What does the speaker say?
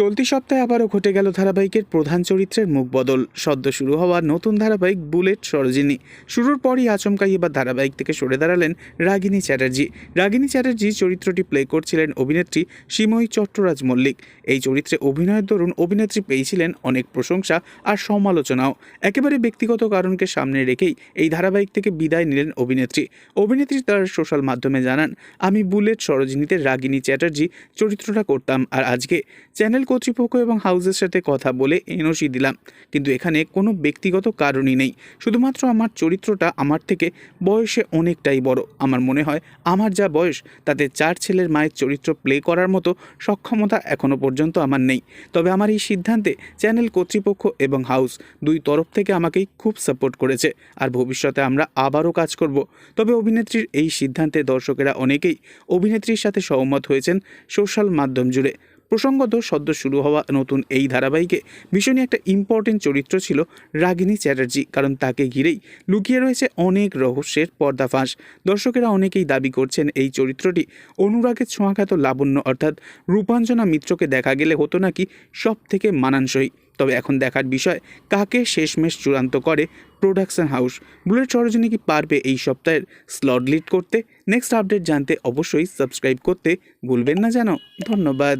চলতি সপ্তাহে আবারও ঘটে গেল ধারাবাহিকের প্রধান চরিত্রের মুখ বদল। সদ্য শুরু হওয়া নতুন ধারাবাহিক বুলেট সরোজিনী। শুরুর পরই আচমকাই এবার ধারাবাহিক থেকে সরে দাঁড়ালেন রাগিনী চ্যাটার্জি। রাগিনী চ্যাটার্জি চরিত্রটি প্লে করছিলেন অভিনেত্রী সীময়ী চট্টরাজ মল্লিক। এই চরিত্রে অভিনয়ের দরুন অভিনেত্রী পেয়েছিলেন অনেক প্রশংসা আর সমালোচনাও। একেবারে ব্যক্তিগত কারণকে সামনে রেখেই এই ধারাবাহিক থেকে বিদায় নিলেন অভিনেত্রী। অভিনেত্রী তার সোশ্যাল মাধ্যমে জানান, আমি বুলেট সরোজিনীতে রাগিনী চ্যাটার্জি চরিত্রটা করতাম আর আজকে চ্যানেল কর্তৃপক্ষ এবং হাউসের সাথে কথা বলে এনওসি দিলাম। কিন্তু এখানে কোনো ব্যক্তিগত কারণই নেই। শুধুমাত্র আমার চরিত্রটা আমার থেকে বয়সে অনেকটাই বড়। আমার মনে হয় আমার যা বয়স, তাতে চার ছেলের মায়ের চরিত্র প্লে করার মতো সক্ষমতা এখনও পর্যন্ত আমার নেই। তবে আমার এই সিদ্ধান্তে চ্যানেল কর্তৃপক্ষ এবং হাউস দুই তরফ থেকে আমাকেই খুব সাপোর্ট করেছে। আর ভবিষ্যতে আমরা আবারও কাজ করব। তবে অভিনেত্রীর এই সিদ্ধান্তে দর্শকেরা অনেকেই অভিনেত্রীর সাথে সহমত হয়েছেন সোশ্যাল মাধ্যম জুড়ে। প্রসঙ্গত সদ্য শুরু হওয়া নতুন এই ধারাবাহিকে ভীষণই একটা ইম্পর্টেন্ট চরিত্র ছিল রাগিনী চ্যাটার্জি, কারণ তাকে ঘিরেই লুকিয়ে রয়েছে অনেক রহস্যের পর্দাফাঁস দর্শকেরা অনেকেই দাবি করছেন এই চরিত্রটি অনুরাগের ছোঁয়াখ্যাত লাবণ্য অর্থাৎ রূপাঞ্জনা মিত্রকে দেখা গেলে হতো নাকি সব থেকে মানানসই। তবে এখন দেখার বিষয়, কাকে শেষমেশ চূড়ান্ত করে প্রোডাকশন হাউস? বুলেট সরোজিনী কি পারবে এই সপ্তাহের স্লট লিড করতে? নেক্সট আপডেট জানতে অবশ্যই সাবস্ক্রাইব করতে ভুলবেন না যেন। ধন্যবাদ।